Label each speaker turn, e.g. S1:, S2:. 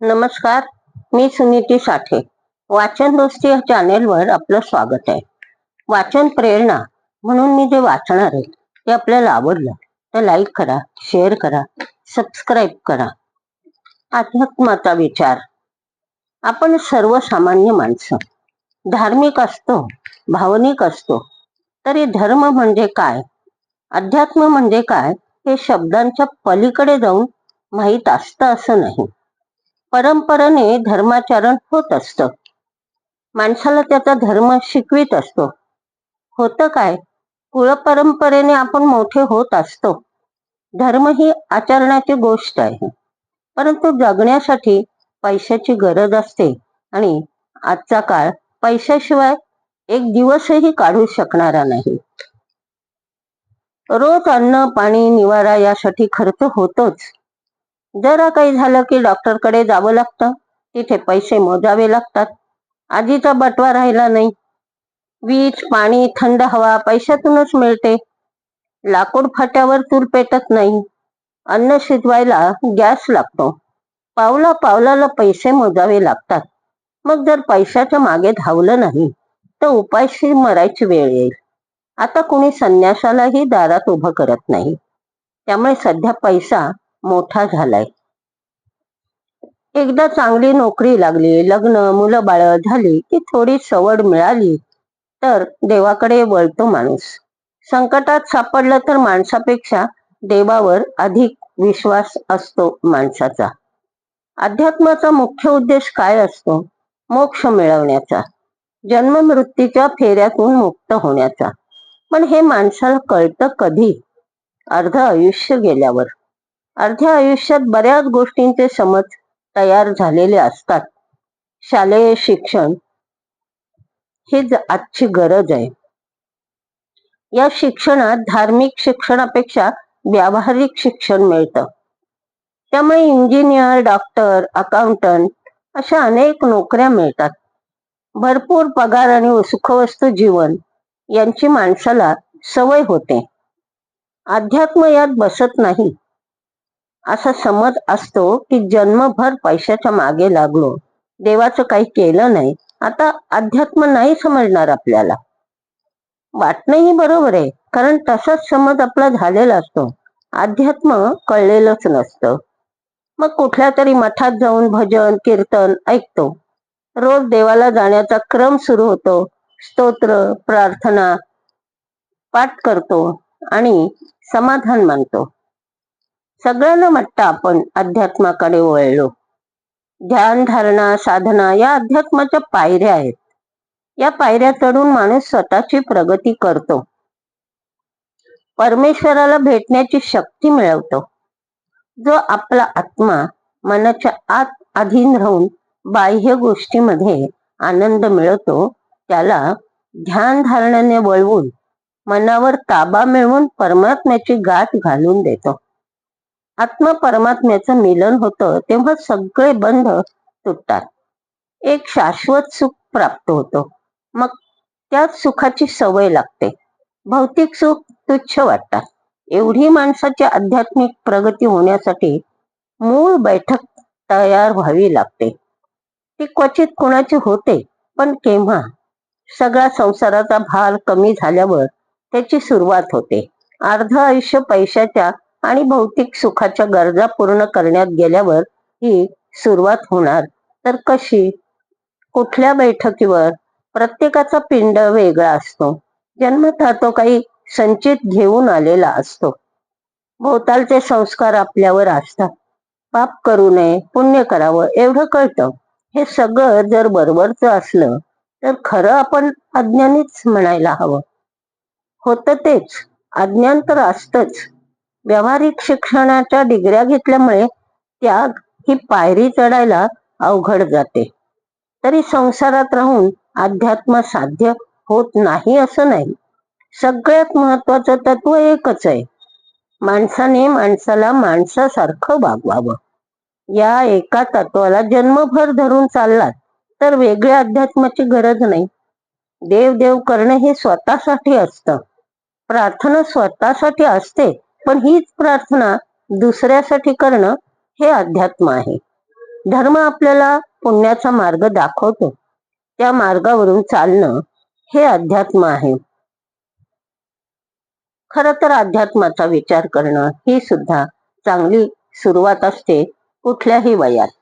S1: नमस्कार मी सुनीती साठे. वाचन दोस्ती या चॅनेलवर आपलं स्वागत आहे. वाचन प्रेरणा म्हणून मी जे वाचणार आहे ते आपल्याला आवडलं तर लाईक करा शेअर करा सबस्क्राईब करा. अध्यात्माचा विचार. आपण सर्वसामान्य माणसं. धार्मिक असतो भावनिक असतो तरी धर्म म्हणजे काय? अध्यात्म म्हणजे काय? हे शब्दांच्या पलीकडे जाऊन माहीत असतं असं नाही. परंपरेने धर्माचरण होत असतं. माणसाला त्याचा धर्म शिकवित असतो. होतं काय? कुळपरंपरेने आपण मोठे होत असतो. धर्म ही आचरणाची गोष्ट आहे. परंतु जगण्यासाठी पैशाची गरज असते आणि आजचा काळ पैशाशिवाय एक दिवसही काढू शकणारा नाही. रोज अन्न पाणी निवारा यासाठी खर्च होतोच. जरा काही झालं की डॉक्टरकडे जावं लागतं. तिथे पैसे मोजावे लागतात. आजीचा बटवा राहिला नाही. वीज पाणी थंड हवा पैशातूनच मिळते. लाकूड फाट्यावर तूर पेटत नाही. अन्न शिजवायला गॅस लागतो. पावला पावलाला पैसे मोजावे लागतात. मग जर पैशाच्या मागे धावलं नाही तर उपायशी मरायची वेळ येईल. आता कोणी संन्यासालाही दारात उभं करत नाही. त्यामुळे सध्या पैसा मोठा झालाय. एकदा चांगली नोकरी लागली लग्न मुलं बाळ झाली की थोडी सवड मिळाली तर देवाकडे वळतो माणूस. संकटात सापडलं तर माणसापेक्षा देवावर अधिक विश्वास असतो माणसाचा. अध्यात्माचा मुख्य उद्देश काय असतो? मोक्ष मिळवण्याचा. जन्म मृत्यूच्या फेऱ्यातून मुक्त होण्याचा. पण हे माणसाला कळतं कधी? अर्ध आयुष्य गेल्यावर. अर्ध्या आयुष्यात बऱ्याच गोष्टींचे समज तयार झालेले असतात. शालेय शिक्षण हीच आजची गरज आहे. या शिक्षणात धार्मिक शिक्षणापेक्षा व्यावहारिक शिक्षण मिळतं. त्यामुळे इंजिनियर डॉक्टर अकाउंटंट अशा अनेक नोकऱ्या मिळतात. भरपूर पगार आणि सुखवस्तू जीवन यांची माणसाला सवय होते. अध्यात्म यात बसत नाही. असा समज असतो की जन्मभर पैशाच्या मागे लागलो. देवाचं काही केलं नाही. आता अध्यात्म नाही समजणार आपल्याला. वाटणंही बरोबर आहे. कारण तसाच समज आपला झालेला असतो. अध्यात्म कळलेलंच नसतं. मग कुठल्या तरी मठात जाऊन भजन कीर्तन ऐकतो. रोज देवाला जाण्याचा क्रम सुरू होतो. स्तोत्र प्रार्थना पाठ करतो आणि समाधान मानतो. सगळ्यांना वाटतं आपण अध्यात्माकडे वळलो. ध्यान धारणा साधना या अध्यात्माच्या पायऱ्या आहेत. या पायऱ्या चढून माणूस स्वतःची प्रगती करतो. परमेश्वराला भेटण्याची शक्ती मिळवतो. जो आपला आत्मा मनाच्या आत अधीन राहून बाह्य गोष्टीमध्ये आनंद मिळवतो त्याला ध्यान धारणाने वळवून मनावर ताबा मिळवून परमात्म्याची गाठ घालून देतो. आत्मा परमात्म्याचं मिलन होतं तेव्हा सगळे बंध तुटतात. एक शाश्वत सुख प्राप्त होतो. मग त्याच सुखाची सवय लागते. भौतिक सुख तुच्छ वाटतात. एवढी माणसाची आध्यात्मिक प्रगती होण्यासाठी मूळ बैठक तयार व्हावी लागते. ती क्वचित कोणाची होते पण केव्हा? सगळा संसाराचा भार कमी झाल्यावर त्याची सुरुवात होते. अर्ध आयुष्य पैशाच्या आणि भौतिक सुखाच्या गरजा पूर्ण करण्यात गेल्यावर ही सुरुवात होणार. तर कशी? कुठल्या बैठकीवर? प्रत्येकाचा पिंड वेगळा असतो. जन्मतः तो काही संचित घेऊन आलेला असतो. भोवतालचे संस्कार आपल्यावर असतात. पाप करू नये पुण्य करावं एवढं कळतं. हे सगळं जर बरोबरच असलं तर खरं आपण अज्ञानीच म्हणायला हवं. होतं तेच. अज्ञान तर असतच. व्यावहारिक शिक्षणाच्या डिग्र्या घेतल्यामुळे त्याग ही पायरी चढायला अवघड जाते. तरी संसारात राहून अध्यात्म साध्य होत नाही असं नाही. सगळ्यात महत्वाचं तत्व एकच आहे. माणसाने माणसाला माणसासारखं वागवावं. या एका तत्वाला जन्मभर धरून चाललात तर वेगळ्या अध्यात्माची गरज नाही. देव देव करणं हे स्वतःसाठी असतं. प्रार्थना स्वतःसाठी असते. पण हीच प्रार्थना दुसऱ्यासाठी करणं हे अध्यात्म आहे. धर्म आपल्याला पुण्याचा मार्ग दाखवतो. त्या मार्गावरून चालणं हे अध्यात्म आहे. खर तर अध्यात्माचा विचार करणं ही सुद्धा चांगली सुरुवात असते कुठल्याही वयात.